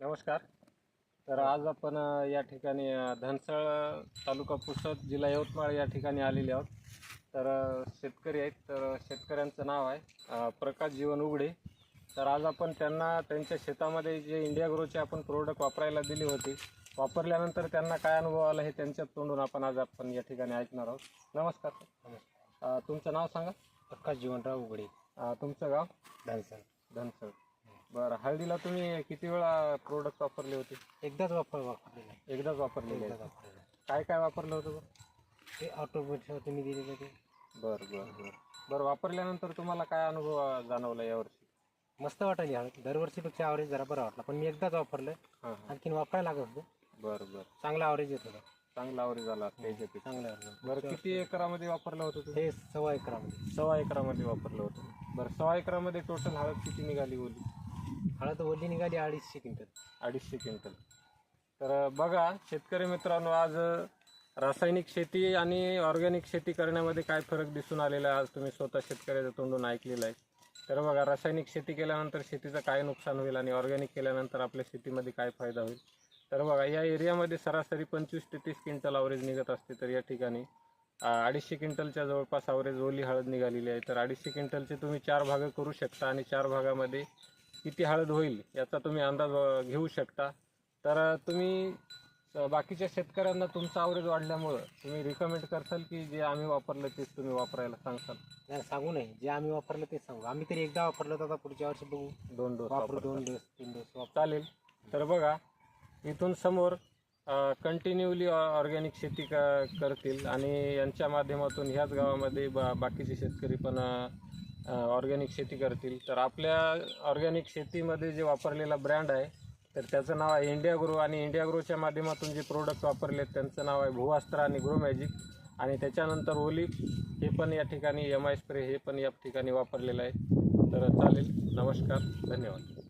नमस्कार. तर आज आपण या ठिकाणी धनसळ तालुका पुसद जिल्हा यवतमाळ या ठिकाणी आलेले आहोत. तर शेतकरी आहेत. तर शेतकऱ्यांचं नाव आहे प्रकाश जीवन उघडे. तर आज आपण त्यांना त्यांच्या शेतामध्ये जे इंडिया ग्रोचे आपण प्रोडक्ट वापरायला दिली होती वापरल्यानंतर त्यांना काय अनुभव आला हे त्यांच्या तोंडून आपण आज आपण या ठिकाणी ऐकणार आहोत. नमस्कार तुमचं नाव सांगा. प्रकाश जीवनराव उघडे. तुमचं गाव? डान्सर धनसळ. बरं हळदीला तुम्ही किती वेळा प्रोडक्ट वापरले होते? एकदाच वापर वापरलेला आहे. एकदाच वापरलेले एकदाच आहे. वापरलेला आहे. काय काय वापरलं होतं बरं? ते ऑटोमेटिक तुम्ही दिलेलं ते. बरं बरं बरं. बरं वापरल्यानंतर तुम्हाला काय अनुभव अं, जाणवला यावर्षी मस्त वाटायली हळद दरवर्षीपेक्षा ॲव्हरेज जरा बरं वाटला. पण मी एकदाच वापरलं. हां हां. आणखीन वापरायला लागत होतं. बरं बरं. चांगला ॲव्हरेज येत होता. चांगला आवरी झाला त्याच्या पिकात. चांगला average. बरं किती एकरामध्ये वापरलं होतं तुम्ही? हे सव्वा एकरामध्ये. सव्वा एकरामध्ये वापरलं होतं. बरं सव्वा एकरामध्ये टोटल हळद किती निघाली ओली? हळद ओली निघाली अडीचशे क्विंटल. अडीचशे क्विंटल. तर बघा शेतकरी मित्रांनो आज रासायनिक शेती आणि ऑर्गॅनिक शेती करण्यामध्ये काय फरक दिसून आलेला आहे? आज तुम्ही स्वतः शेतकऱ्याच्या तोंडून ऐकलेलं आहे. तर बघा रासायनिक शेती केल्यानंतर शेतीचं काय नुकसान होईल आणि ऑर्गॅनिक केल्यानंतर आपल्या शेतीमध्ये काय फायदा होईल? तर बघा या एरियामध्ये सरासरी पंचवीस ते तीस क्विंटल अवरेज निघत असते. तर या ठिकाणी अडीचशे क्विंटलच्या जवळपास अवरेज ओली हळद निघालेली आहे. तर अडीचशे क्विंटलचे तुम्ही चार भागं करू शकता आणि चार भागामध्ये किती हळद होईल याचा तुम्ही अंदाज घेऊ शकता. तर तुम्ही बाकीच्या शेतकऱ्यांना तुमचा आवरेज वाढल्यामुळं तुम्ही रिकमेंड करसाल की जे आम्ही वापरलं तेच तुम्ही वापरायला सांगसाल नाही सांगू नाही जे आम्ही वापरलं ते सांगू. आम्ही तरी एकदा वापरलं होतं आता पुढच्या वर्षी बघू. दोन डोस वापरू. दोन डोस तीन डोस वापर. चालेल. तर बघा इथून समोर कंटिन्युअली ऑर्गॅनिक शेती क करतील आणि यांच्या माध्यमातून ह्याच गावामध्ये बा बाकीचे शेतकरी पण ऑर्गॅनिक शेती करतील. तर आपल्या ऑर्गॅनिक शेतीमध्ये जे वापरलेला ब्रँड आहे तर त्याचं नाव आहे इंडिया ग्रो आणि इंडिया ग्रोच्या माध्यमातून जे प्रोडक्ट वापरले त्यांचं नाव आहे भूअस्त्र आणि ग्रो मॅजिक. आणि त्याच्यानंतर ओलिप हे पण या ठिकाणी एम आय स्प्रे हे पण या ठिकाणी वापरलेलं आहे. तर चालेल. नमस्कार. धन्यवाद.